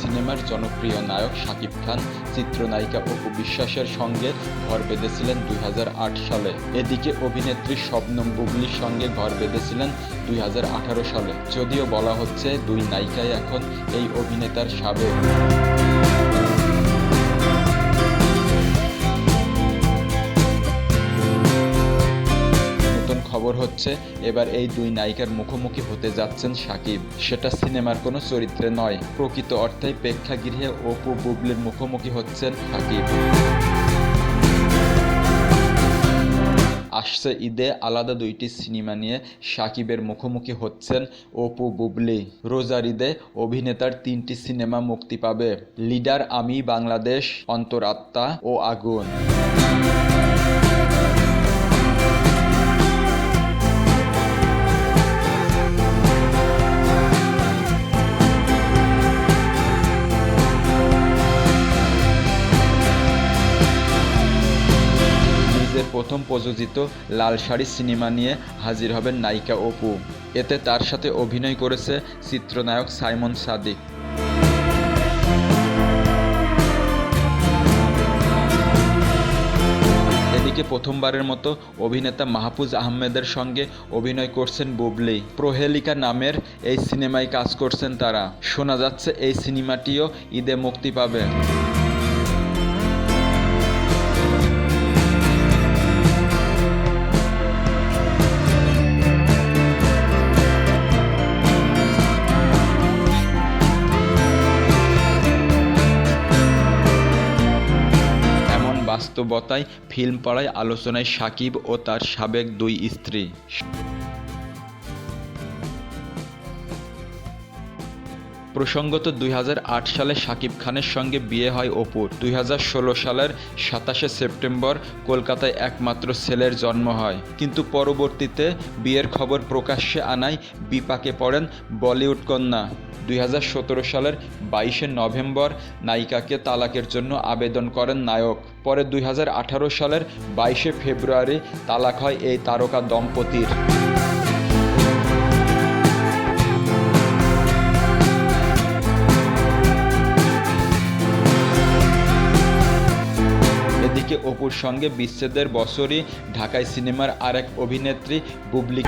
সিনেমার জনপ্রিয় নায়ক শাকিব খান, চিত্রনায়িকা অপু বিশ্বাসের সঙ্গে ঘর বেঁধেছিলেন দুই হাজার আট সালে। এদিকে অভিনেত্রী শবনম বুবলির সঙ্গে ঘর বেঁধেছিলেন দুই হাজার আঠারো সালে। যদিও বলা হচ্ছে দুই নায়িকাই এখন এই অভিনেতার সাবেক। খবর হচ্ছে, এবার এই দুই নায়িকার মুখোমুখি হতে যাচ্ছেন সাকিব। সেটা সিনেমার কোনো চরিত্রে নয়, প্রকৃত অর্থে প্রেক্ষাগৃহে অপু বুবলির মুখোমুখি হচ্ছেন সাকিব। আসছে ঈদে আলাদা দুইটি সিনেমা নিয়ে সাকিবের মুখোমুখি হচ্ছেন অপু বুবলি। রোজার ঈদে অভিনেতার তিনটি সিনেমা মুক্তি পাবে, লিডার আমি বাংলাদেশ অন্তরাত্মা ও আগুন। প্রথম প্রযোজিত লাল শাড়ি সিনেমা নিয়ে হাজির হবেন নায়িকা অপু। এতে তার সাথে অভিনয় করেছে চিত্রনায়ক সাইমন সাদিক। এদিকে প্রথমবারের মতো অভিনেতা মাহফুজ আহমেদের সঙ্গে অভিনয় করছেন বুবলি। প্রহেলিকা নামের এই সিনেমায় কাজ করছেন তারা। শোনা যাচ্ছে এই সিনেমাটিও ঈদে মুক্তি পাবে। বাস্তবতায় ফিল্ম পাড়ায় আলোচনায় সাকিব ও তার সাবেক দুই স্ত্রী। প্রসঙ্গত দুই হাজার আট সালে শাকিব খানের সঙ্গে বিয়ে হয় অপুর দুই হাজার ষোলো সালের সাতাশে সেপ্টেম্বর কলকাতায় একমাত্র ছেলের জন্ম হয়। কিন্তু পরবর্তীতে বিয়ের খবর প্রকাশ্যে আনায় বিপাকে পড়েন বলিউড কন্যা। দুই হাজার সতেরো সালের বাইশে নভেম্বর নায়িকাকে তালাকের জন্য আবেদন করেন নায়ক। পরে দুই হাজার আঠারো সালের বাইশে ফেব্রুয়ারি তালাক হয় এই তারকা দম্পতির। এদিকে অপুর সঙ্গে বিচ্ছেদের বছরই ঢাকায় সিনেমার আরেক অভিনেত্রী বুবলি